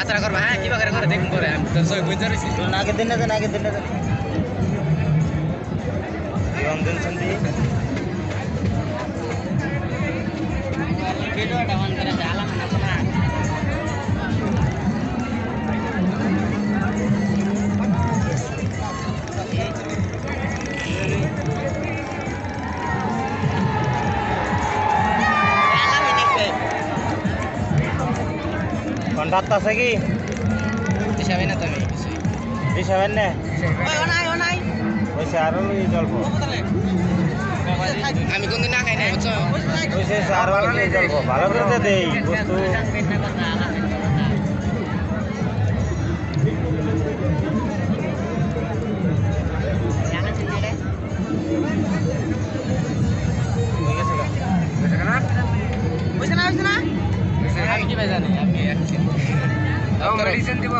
আচ্ছা করবা হ্যাঁ কিবা করে করে দেখুন করে আমি তো সব বুঝতে পারছি। আগে দিন না দেন আগে দিন না দেন এবং দিন শুনতি কেটো এটা অন করে জ্বালা কন্টাক্ট আছে কি? দিশাবেন না তুমি দিশাবেন না। নাই ওনাই ওইসে আরও লই জল্প আমি কোনদিন না খাই না বুঝছ? ওইসে আরও লই জল্প ভালো করে দে দেই বস্তু। ভাই জানি? আমি মেডিসিন দিব